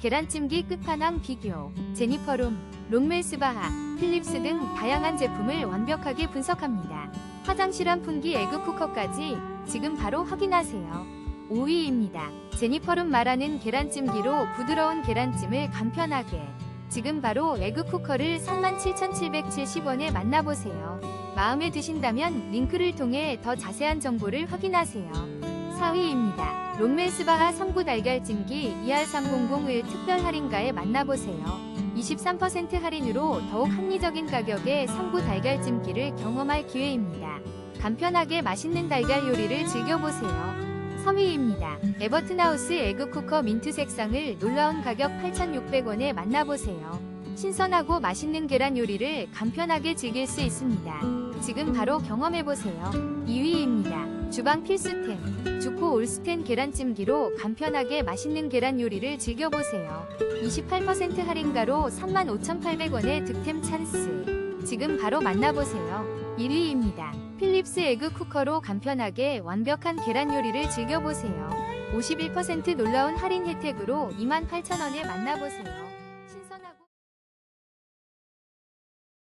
계란찜기 끝판왕 비교, 제니퍼룸, 롱멜스바하, 필립스 등 다양한 제품을 완벽하게 분석합니다. 화장실 환풍기 에그쿠커까지 지금 바로 확인하세요. 5위입니다. 제니퍼룸 말하는 계란찜기로 부드러운 계란찜을 간편하게 지금 바로 에그쿠커를 37,770원에 만나보세요. 마음에 드신다면 링크를 통해 더 자세한 정보를 확인하세요. 4위입니다. 롱멜스바하 3구 달걀 찜기 ER3001 특별 할인가에 만나보세요. 23% 할인으로 더욱 합리적인 가격에 3구 달걀 찜기를 경험할 기회입니다. 간편하게 맛있는 달걀 요리를 즐겨보세요. 3위입니다. 에버튼하우스 에그쿠커 민트 색상을 놀라운 가격 8,600원에 만나보세요. 신선하고 맛있는 계란 요리를 간편하게 즐길 수 있습니다. 지금 바로 경험해보세요. 2위입니다. 주방 필수템. 주코 올스텐 계란찜기로 간편하게 맛있는 계란 요리를 즐겨보세요. 28% 할인가로 35,800원의 득템 찬스. 지금 바로 만나보세요. 1위입니다. 필립스 에그 쿠커로 간편하게 완벽한 계란 요리를 즐겨보세요. 51% 놀라운 할인 혜택으로 28,000원에 만나보세요.